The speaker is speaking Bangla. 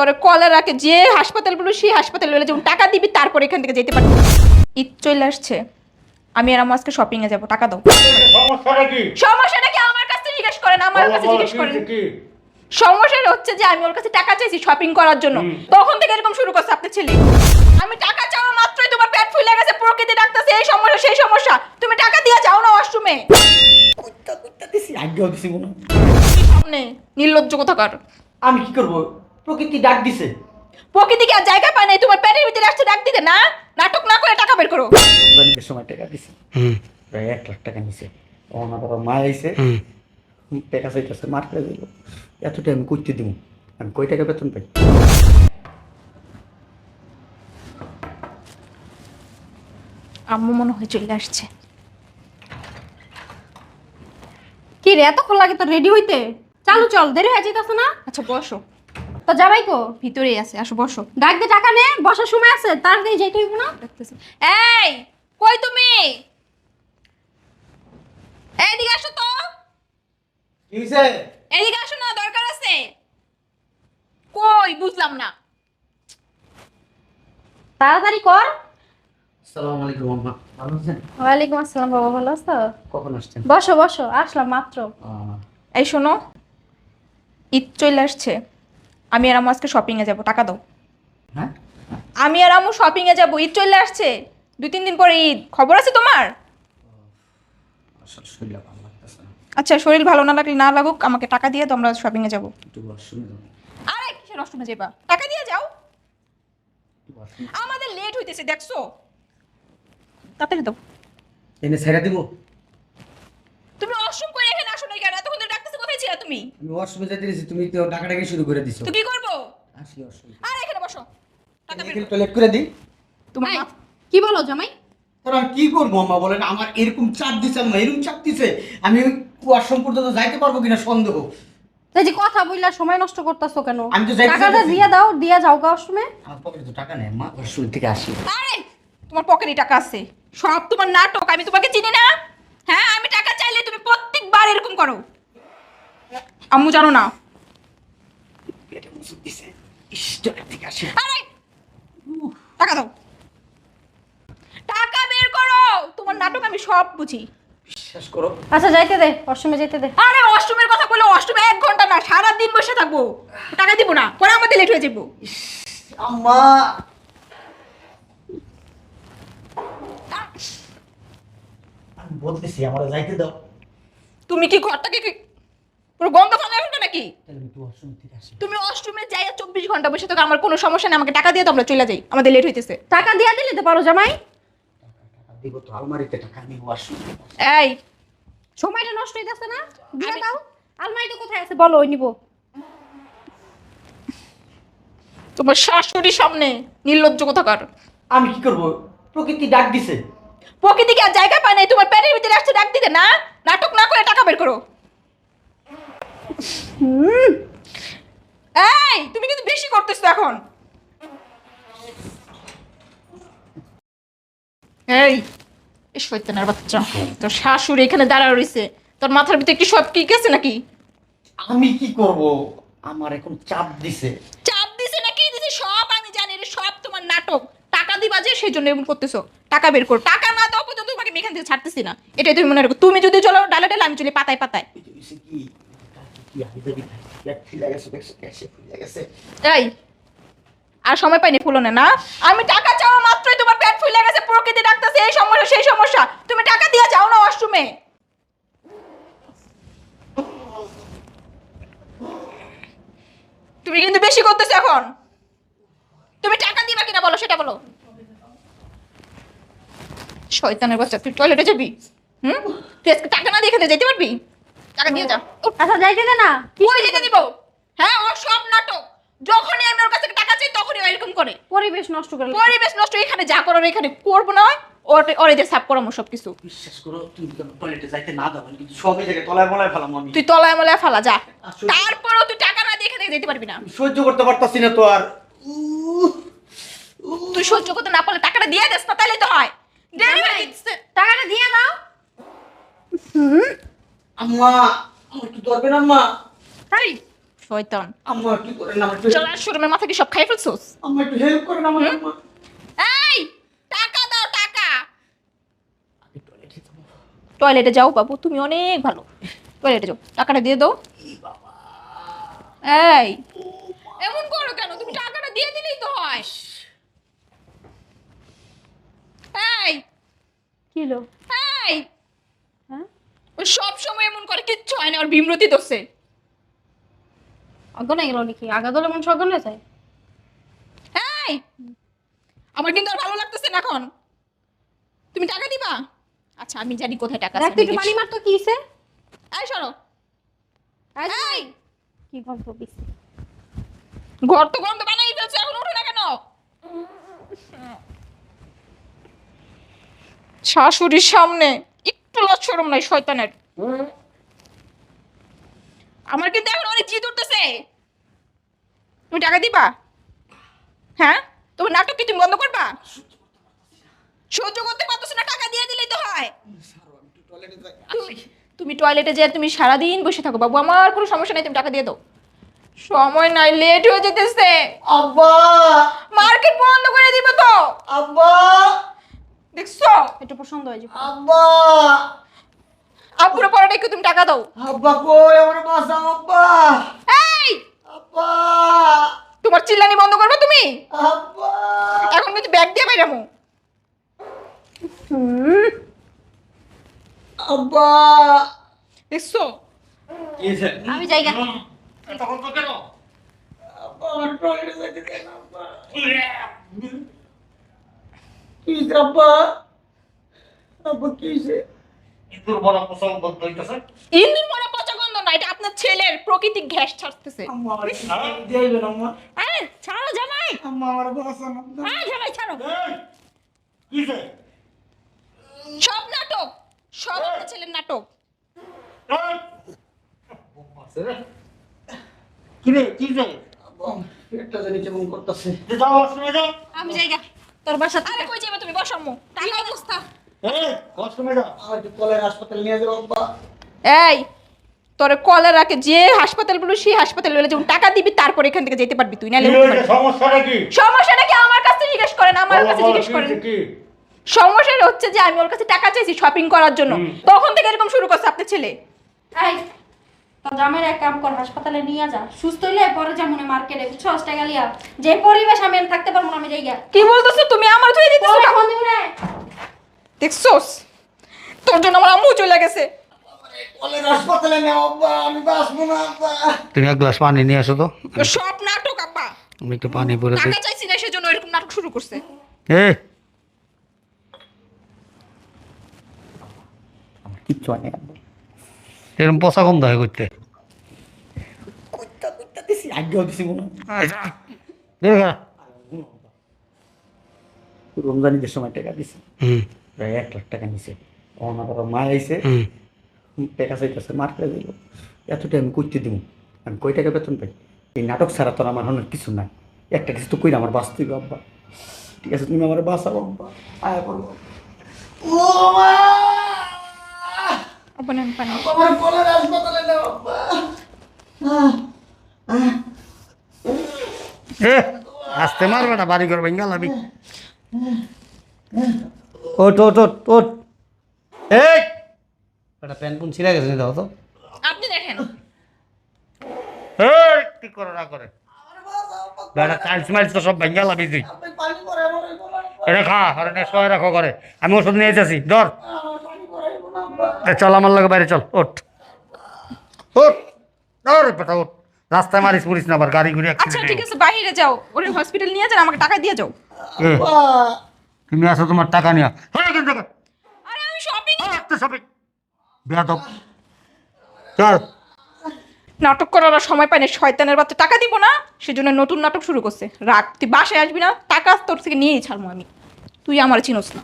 তোর কলেরাকে যে হাসপাতাল বলো সেই হাসপাতাল বলে যেমন টাকা দিবি তারপর এখান থেকে যেতে পারবি। ঈদ চলে আসছে। আমি আর আমার আজকে শপিং এ যাব টাকা দাও। সমস্যাটা কি আমার কাছে জিজ্ঞেস করেন আমার কাছে জিজ্ঞেস কি করেন। সমস্যাটা হচ্ছে যে আমি ওর কাছে টাকা চাইছি শপিং করার জন্য। তখন থেকে এরকম শুরু করছে আপনার ছেলে। আমি টাকা চাওয়া মাত্রই তোমার পেট ফুলে গেছে প্রকৃতি ডাকতেছে এই সমস্যা সেই সমস্যা। তুমি টাকা দিয়ে যাও না ওয়াশরুমে কুত্তা কুত্তা দিছি আগেও দিছি মনে। সামনে নির্লজ্জ কোথাকার। আমি কি করব? প্রকৃতি ডাক দিছে। প্রকৃতি কি আর জায়গা পায় নাই? তোমার পেটের ভিতরে আসছে ডাক দিতে না? নাটক না করে টাকা বের করো। রমজানের সময় টাকা দিছে। প্রায় এক লাখ টাকা নিছে। ওনা বাবা মা আইছে টাকা চাইতেছে মার করে দিল। এতটা আমি করতে দিব আমি কয় টাকা বেতন পাই? আম্মু মনে হয় চলে আসছে। কি রে এতক্ষণ লাগে তো রেডি হইতে? চালু চল দেরি হয়ে যেতেছে না? আচ্ছা বসো। তো যাবাই কো ভিতরেই আছে আসো বসো। ডাক দিয়ে টাকা নে বসার সময় আছে তাড়াতাড়ি যাইতে হইব না? দেখতেছি। এই কই তুমি? এইদিকে আসো তো। কি হইছে? এদিকে আসো না দরকার আছে। কই বুঝলাম না। তাড়াতাড়ি কর। আসসালামু আলাইকুম আম্মা। ভালো আছেন? ওয়ালাইকুম আসসালাম বাবা ভালো আছো? কখন আসছেন? বসো বসো আসলাম মাত্র। এই শোনো ঈদ চলে আসছে। আমি আর আম্মু আজকে শপিং এ যাব টাকা দাও। হ্যাঁ? আমি আর আম্মু শপিং এ যাব ঈদ চলে আসছে। দুই তিন দিন পরে ঈদ। খবর আছে তোমার? আসলে শরীরটা ভালো লাগতেছে না। আচ্ছা শরীর ভালো না লাগলে না লাগুক আমাকে টাকা দিয়ে তো আমরা শপিং এ যাব। একটু ওয়াশরুমে আরে কিসের যাবা টাকা দিয়ে যাও। আমাদের লেট হইতেছে দেখছ? তাড়াতাড়ি দাও। এনে ছেড়ে দিব তুমি অষ্টম করে এখানে আসো না কেন এতক্ষণ ধরে ডাকতেছে কোথায় ছিলা তুমি? আমি ওয়াশরুমে যেতে দিয়েছি তুমি তো ডাকাডাকি শুরু করে দিছো? তো কি করব? আসি ওয়াশরুম আর এখানে বসো। টাকা বের। টয়লেট করে। দিই। তোমার কি বলো জামাই? আমি কি করব আম্মা? বলেন আমার এরকম চাপ দিছে আম্মা এরকম চাপ দিছে আমি ওয়াশরুম পর্যন্ত যাইতে পারব কিনা সন্দেহ। এই যে কথা বললা সময় নষ্ট করতেছো কেন? আমি তো যাইতে টাকাটা। দিয়ে দাও দিয়ে যাও গা সময় আমার পকেটে তো টাকা নেই মা। ওয়াশরুম থেকে আসি। আরে তোমার পকেটে টাকা আছে। সব তোমার নাটক আমি তোমাকে চিনি না। হ্যাঁ আমি টাকা চাইলে তুমি প্রত্যেকবার এরকম করো। আম্মু জানো না। টাকা দাও। টাকা বের করো! তোমার নাটক আমি সব বুঝি। বিশ্বাস করো। আচ্ছা যাইতে দে যেতে দে। আরে অষ্টমের কথা বলে অষ্টমে এক ঘণ্টা না সারা দিন বসে থাকব। টাকা দিব না পরে আমাদের লেট হয়ে যাব। আম্মা! আমি বলতেছি আমার যাইতে দাও। তুমি কি ঘরটাকে কি পুরো গন্ধ ফালা ফেলবে নাকি? তুমি অষ্টমে যাই চব্বিশ ঘণ্টা বসে থাকো আমার কোনো সমস্যা নেই আমাকে টাকা দিয়ে তো আমরা চলে যাই আমাদের লেট হইতেছে। টাকা দিয়ে দিলে তো পারো জামাই। দিব তো আলমারিতে টাকা আমি ওয়াশরুম থেকে আসি। এই। সময়টা নষ্ট হইতেছে না? দিয়ে দাও। আলমারিতে কোথায় আছে বলো ওই নিবো। তোমার শাশুড়ির সামনে নির্লজ্জ কোথাকার। আমি কি করব? প্রকৃতি ডাক দিছে। প্রকৃতি কি আর জায়গা পায় নাই? তোমার পেটের ভিতরে আসছে ডাক দিতে না? নাটক না করে টাকা বের করো। এই তুমি কিন্তু বেশি করতেছো এখন। এই শয়তানের বাচ্চা। তোর শাশুড়ি এখানে দাঁড়া রইছে তোর মাথার ভিতরে কি সব কি গেছে নাকি? আমি কি করব? আমার এখন চাপ দিছে। চাপ দিছে নাকি দিছে? সব আমি জানি রে সব তোমার নাটক। টাকা দিবা যে সেই জন্য এমন করতেছো। টাকা বের করো। টাকা না দাও পর্যন্ত তোমাকে আমি এখান থেকে ছাড়তেছি না। এটাই তুমি মনে রাখো। তুমি যদি চলো ডালে ডালে আমি চলি পাতায় পাতায় কি? আর সময় পাইনি ফুলনে, না? আমি টাকা চাওয়া মাত্রই তোমার পেট ফুলে গেছে, প্রকৃতি ডাকতেছে, এই সমস্যা, সেই সমস্যা। তুমি টাকা দিয়ে যাও না ওয়াশরুমে। তুমি কিন্তু বেশি করতেছো এখন। তুমি টাকা দিবা কিনা বলো, সেটা বলো। শয়তানের বাচ্চা, তুই টয়লেটে যাবি? হুম? তুই আজকে টাকা না দিয়ে এখানে যেতে পারবি? যা। আচ্ছা যাইতে দে না। কই যেতে দিব। হ্যাঁ ও সব নাটক। যখনই আমি ওর কাছে টাকা চাই তখনই এরকম করে। পরিবেশ নষ্ট করে পরিবেশ নষ্ট এখানে যা করার এখানে করব না। ওর ওর এদের সাপ করামো সব কিছু বিশ্বাস করো তুমি কেন টয়লেটে যাইতে না দাও কিন্তু সবই জায়গায় তলায় মলায় ফেলাম আমি। তুই তলায় মলায় ফালা যা। তারপরও তুই টাকা না দিয়ে এখানে যেতে পারবি না। সহ্য করতে পারতাছি না তো আর। উহ, উহ। তুই সহ্য করতে না পারলে টাকাটা দিয়ে দেস না তাহলে তো হয়। টাকাটা দিয়ে দাও। আম্মা আমার একটু ধরবেন আম্মা? এই শয়তান। আম্মা কি করেন আমার একটু চল আর শোরুমের মাথা কি সব খাই ফেলছোস? আম্মা একটু হেল্প করেন আমার আম্মা। এই টাকা দাও টাকা। আমি টয়লেটে যাব টয়লেটে যাও বাবু তুমি অনেক ভালো। টয়লেটে যাও টাকাটা দিয়ে দাও। এই এমন করো কেন? তুমি টাকাটা দিয়ে দিলেই তো হয়। এই কি হলো? এই ও সব সময় এমন করে কিচ্ছু হয় না ওর বিমরতি দোষে অজ্ঞান গেল নাকি আগা দলে মানুষ অজ্ঞান হয়ে যায় এই আমার কিন্তু আর ভালো লাগতেছে না এখন তুমি টাকা দিবা আচ্ছা আমি জানি কোথায় টাকা আছে তুই একটু পানি মার তো কি হইছে? এই সরো এই কি গল্প বিছি ঘর তো গন্ধ বানাই ফেলছে এখন উঠো না কেন শাশুড়ির সামনে একটু নাই শয়তানের। আমার কিন্তু এখন অনেক জিদ উঠতেছে। তুমি টাকা দিবা? হ্যাঁ? তোমার নাটক কি তুমি বন্ধ করবা? সহ্য করতে পারতেছো না টাকা দিয়ে দিলেই তো হয়। তুমি টয়লেটে যেয়ে তুমি সারাদিন বসে থাকো বাবু আমার কোনো সমস্যা নাই তুমি টাকা দিয়ে দাও। সময় নাই লেট হয়ে যেতেছে। আব্বা! মার্কেট বন্ধ করে দিব তো। আব্বা! দেখছ? একটু পছন্দ হয়ে যাবে। আব্বা! আপুরে পরে ডেকে তুমি টাকা দাও। আব্বা কই? আমার বাঁচাও আব্বা। এই! আব্বা! তোমার চিল্লানি বন্ধ করবে তুমি? আব্বা! এখন কিন্তু ব্যাগ দিয়ে বাইরামু আব্বা! দেখছ? আমি জায়গা আব্বা আমার টয়লেটে যাইতে দেন আব্বা। কি আব্বা আব্বা কি হইছে? ইঁদুর বড় পোষণ বদ্ধ হইতেছে। ইন্দুর মরা পচা গন্ধ না এটা আপনার ছেলের প্রকৃতিক গ্যাস ছাড়তেছে। আম্মা আমার দিয়েবেন আম্মা। এই ছাড়ো জামাই। আম্মা আমার বাঁচান আব্বা এই জামাই ছাড়ো। এই, কিসে? সব নাটক সব আপনার ছেলের নাটক! কিরে, কিসে? আব্বা পেটটা জানি কেমন করতেছে। যে যাও, যাও। আমি জায়গা তোর বাসা আরে কই যাবে তুমি বসামু টাকা অবস্থা এই, যাও। কলের হাসপাতালে নিয়ে যাব আব্বা এই তোর কলেরাকে যে হাসপাতাল বলো সেই হাসপাতালে বলে যেমন টাকা দিবি তারপর এখান থেকে যেতে পারবি তুই নাহলে কি উঠতে হয়েছে? পারবি না। সমস্যাটা কি? সমস্যাটা কি আমার কাছে জিজ্ঞেস করেন আমার কাছে জিজ্ঞেস করেন? সমস্যাটা হচ্ছে যে আমি ওর কাছে টাকা চাইছি শপিং করার জন্য তখন থেকে এরকম শুরু করছে আপনার ছেলে এই তোর জামাইয়ের এক কাম কর হাসপাতালে নিয়ে যা। সুস্থ হইলে পরে যা মনে মার্কেটে বুঝছ? টাকা লিয়া যে পরিবেশ আমি থাকতে পারব না আমি জায়গা কি বলতেছো তুমি? আমার ধুয়ে দিতেছো ফোন দিব না দেখছোস? তোর জন্য আমার আম্মু চলে গেছে। হাসপাতালে নেও আব্বা আমি বাঁচবো না আব্বা তুমি এক গ্লাস পানি নিয়ে আসো তো। সব নাটক আব্বা। আমি একটু পানি পরে টাকা চাইছি না সেজন্য এরকম নাটক শুরু করছে। এ! কিচ্ছু হয় আব্বা এরকম পচা গন্ধ হয় করতে। রমজানিদের সময় টাকা দিছি প্রায় এক লাখ টাকা নিছে। ওনার মা আইছে টাকা চাইতেছে মার করে দিল। এতটা আমি করতে দিব আমি কই টাকা বেতন পাই? এই নাটক ছাড়া তো আমার হনের কিছু নাই। একটা কিছু তো কই আমার বাঁচতে আব্বা। ঠিক আছে তুমি আমার বাঁচাবো আব্বা। আয়া করব ও মা! নেন পানি আমার কলের হাসপাতালে নেও এ আসতে মারবে না বাড়ি ঘর ভেঙ্গা লাবি। ওট ওট ওট ওট এই! একটা প্যান পুন ছিঁড়ে গেছে দাও তো। আপনি দেখেন। এই কি করে না করে? বেটা টাইলস মাইলস তো সব লাবি তুই। এটা খা আরে শোয় রাখো করে আমি ওষুধ নিয়ে যাচ্ছি ধর। চল আমার লাগে বাইরে চল ওঠ। ওঠ। ধর বেটা ওঠ। রাস্তায় মারিস পুরিস না আবার গাড়ি ঘুরে আচ্ছা ঠিক আছে বাইরে যাও। ওরে হসপিটাল নিয়ে যান আমাকে টাকা দিয়ে যাও। তুমি আসো তোমার টাকা নিয়ে হ্যাঁ থেকে আরে আমি শপিং আসতে সবে বেয়াদব। চল। নাটক করার আর সময় পাই না শয়তানের বাচ্চা। টাকা দিব না সেজন্য নতুন নাটক শুরু করছে। রাগ তুই বাসায় আসবি না টাকা তোর থেকে নিয়েই ছাড়বো আমি। তুই আমার চিনোস না।